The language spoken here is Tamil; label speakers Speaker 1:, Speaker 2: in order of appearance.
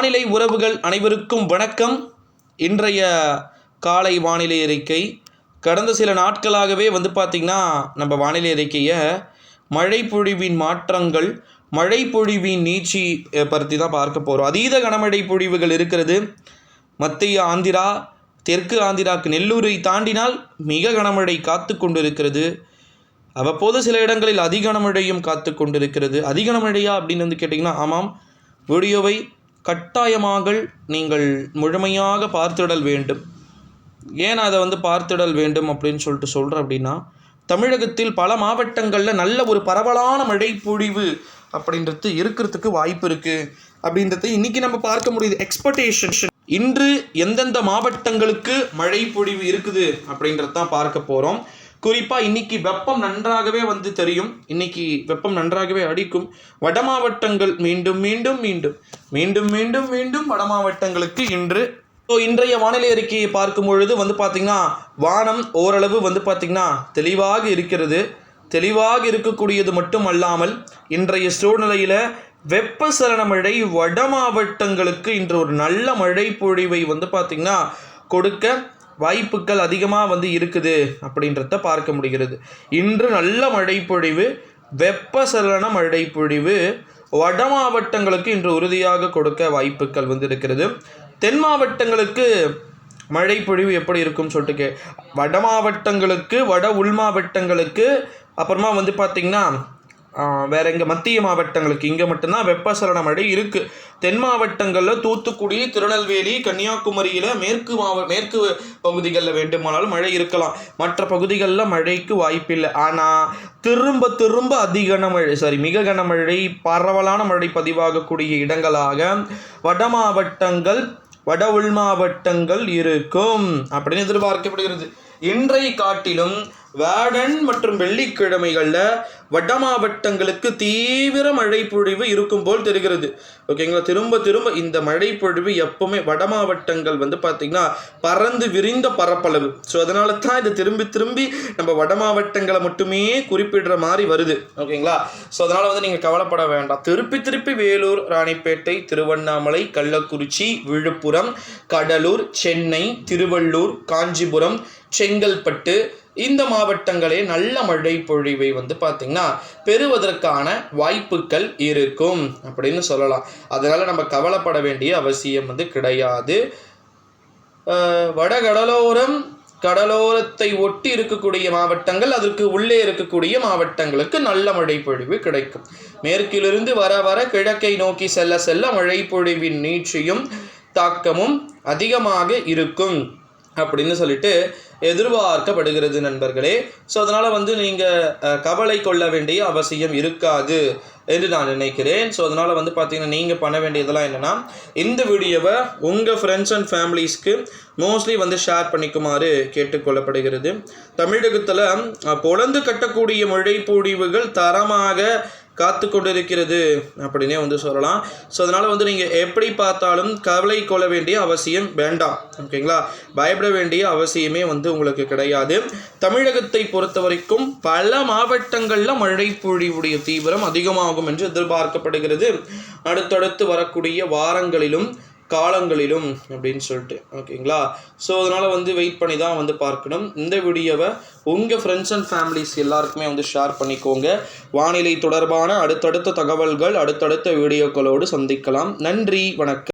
Speaker 1: வானிலை உறவுகள் அனைவருக்கும் வணக்கம். இன்றைய காலை வானிலை அறிக்கை. கடந்த சில நாட்களாகவே வந்து பார்த்திங்கன்னா நம்ம வானிலை அறிக்கையை மழைப்பொழிவின் மாற்றங்கள் மழைப்பொழிவின் நீச்சி நீட்சி பற்றி தான் பார்க்க போகிறோம் அதீத கனமழை பொழிவுகள் இருக்கிறது. மத்திய ஆந்திரா தெற்கு ஆந்திராக்கு நெல்லூரை தாண்டினால் மிக கனமழை காத்து கொண்டிருக்கிறது. அவ்வப்போது சில இடங்களில் அதிக கனமழையும் காத்து கொண்டிருக்கிறது. அதிக கனமழையா அப்படின்னு வந்து கேட்டிங்கன்னா ஆமாம். வீடியோவை கட்டாயமாக நீங்கள் முழுமையாக பார்த்திடல் வேண்டும். ஏன் அதை வந்து பார்த்திடல் வேண்டும் அப்படின்னு சொல்லிட்டு சொல்கிறேன் அப்படின்னா தமிழகத்தில் பல மாவட்டங்களில் நல்ல ஒரு பரவலான மழை பொழிவு அப்படின்றது இருக்கிறதுக்கு வாய்ப்பு இருக்குது அப்படின்றத இன்றைக்கி நம்ம பார்க்க முடியுது. எக்ஸ்பெக்டேஷன் இன்று எந்தெந்த மாவட்டங்களுக்கு மழை பொழிவு இருக்குது அப்படின்றது தான் பார்க்க போகிறோம் குறிப்பாக இன்னைக்கு வெப்பம் நன்றாகவே வந்து தெரியும். இன்னைக்கு வெப்பம் நன்றாகவே அடிக்கும். வட மாவட்டங்கள் மீண்டும் மீண்டும் மீண்டும் மீண்டும் மீண்டும் மீண்டும் வட மாவட்டங்களுக்கு இன்று. ஸோ இன்றைய வானிலை அறிக்கையை பார்க்கும் பொழுது வந்து பார்த்திங்கன்னா வானம் ஓரளவு வந்து பார்த்திங்கன்னா தெளிவாக இருக்கிறது. தெளிவாக இருக்கக்கூடியது மட்டும் அல்லாமல் இன்றைய சூழ்நிலையில் வெப்பசலன மழை வட மாவட்டங்களுக்கு இன்று ஒரு நல்ல மழை பொழிவை வந்து பார்த்திங்கன்னா கொடுக்க வாய்ப்புகள் அதிகமாக வந்து இருக்குது அப்படின்றத பார்க்க முடிகிறது. இன்று நல்ல மழைப்பொழிவு வெப்பசலன மழைப்பொழிவு வட மாவட்டங்களுக்கு இன்று உறுதியாக கொடுக்க வாய்ப்புகள் வந்து இருக்கிறது. தென் மாவட்டங்களுக்கு மழை பொழிவு எப்படி இருக்கும்னு சொல்லிட்டு கே வட மாவட்டங்களுக்கு வட உள் மாவட்டங்களுக்கு அப்புறமா வந்து பார்த்திங்கன்னா வேற எங்கே மத்திய மாவட்டங்களுக்கு இங்கே மட்டும்தான் வெப்பசலன மழை இருக்குது தென் மாவட்டங்களில் தூத்துக்குடி திருநெல்வேலி கன்னியாகுமரியில் மேற்கு மாவ மேற்கு பகுதிகளில் வேண்டுமானாலும் மழை இருக்கலாம். மற்ற பகுதிகளில் மழைக்கு வாய்ப்பில்லை. ஆனால் திரும்ப திரும்ப அதிக கனமழை சாரி மிக கனமழை பரவலான மழை பதிவாகக்கூடிய இடங்களாக வட மாவட்டங்கள் வட உள் மாவட்டங்கள் இருக்கும் அப்படின்னு எதிர்பார்க்கப்படுகிறது. இன்றை காட்டிலும் வேடன் மற்றும் வெள்ளிக்கிழமைகளில் வட மாவட்டங்களுக்கு தீவிர மழை பொழிவு இருக்கும் போல் தெரிகிறது. ஓகேங்களா திரும்ப திரும்ப இந்த மழை பொழிவு எப்பவுமே வட மாவட்டங்கள் வந்து பார்த்திங்கன்னா பறந்து விரிந்த பரப்பளவு. ஸோ அதனால தான் இது திரும்பி திரும்பி நம்ம வட மாவட்டங்களை மட்டுமே குறிப்பிடுற மாதிரி வருது. ஓகேங்களா ஸோ அதனால் வந்து நீங்கள் கவலைப்பட வேண்டாம். திருப்பி திருப்பி வேலூர் ராணிப்பேட்டை திருவண்ணாமலை கள்ளக்குறிச்சி விழுப்புரம் கடலூர் சென்னை திருவள்ளூர் காஞ்சிபுரம் செங்கல்பட்டு இந்த மாவட்டங்களே நல்ல மழை பொழிவை வந்து பார்த்திங்கன்னா பெறுவதற்கான வாய்ப்புகள் இருக்கும் அப்படின்னு சொல்லலாம். அதனால் நம்ம கவலைப்பட வேண்டிய அவசியம் வந்து கிடையாது. வடகடலோரம் கடலோரத்தை ஒட்டி இருக்கக்கூடிய மாவட்டங்கள் அதற்கு உள்ளே இருக்கக்கூடிய மாவட்டங்களுக்கு நல்ல மழை பொழிவு கிடைக்கும். மேற்கிலிருந்து வர வர கிழக்கை நோக்கி செல்ல செல்ல மழை பொழிவின் நீட்சியும் தாக்கமும் அதிகமாக இருக்கும் அப்படின்னு சொல்லிட்டு எதிர்பார்க்கப்படுகிறது நண்பர்களே. ஸோ அதனால் வந்து நீங்கள் கவலை கொள்ள வேண்டிய அவசியம் இருக்காது என்று நான் நினைக்கிறேன். ஸோ அதனால் வந்து பார்த்தீங்கன்னா நீங்கள் பண்ண வேண்டியதெல்லாம் என்னென்னா இந்த வீடியோவை உங்கள் ஃப்ரெண்ட்ஸ் அண்ட் ஃபேமிலிஸ்க்கு மோஸ்ட்லி வந்து ஷேர் பண்ணிக்குமாறு கேட்டுக்கொள்ளப்படுகிறது. தமிழகத்தில் பொழந்து கட்டக்கூடிய மழை தரமாக காத்து கொண்டிருக்கிறது அப்படின்னே வந்து சொல்லலாம். ஸோ அதனால் வந்து நீங்கள் எப்படி பார்த்தாலும் கவலை கொள்ள வேண்டிய அவசியம் வேண்டாம். ஓகேங்களா? பயப்பட வேண்டிய அவசியமே வந்து உங்களுக்கு கிடையாது. தமிழகத்தை பொறுத்த வரைக்கும் பல மாவட்டங்களில் மழை பொழிவுடைய தீவிரம் அதிகமாகும் என்று எதிர்பார்க்கப்படுகிறது. அடுத்தடுத்து வரக்கூடிய வாரங்களிலும் காலங்களிலும் அப்படின்னு சொல்லிட்டு. ஓகேங்களா? ஸோ அதனால் வந்து வெயிட் பண்ணி தான் வந்து பார்க்கணும். இந்த வீடியோவை உங்கள் ஃப்ரெண்ட்ஸ் அண்ட் ஃபேமிலிஸ் எல்லாருக்குமே வந்து ஷேர் பண்ணிக்கோங்க. வானிலை தொடர்பான அடுத்தடுத்த தகவல்கள் அடுத்தடுத்த வீடியோக்களோடு சந்திக்கலாம். நன்றி வணக்கம்.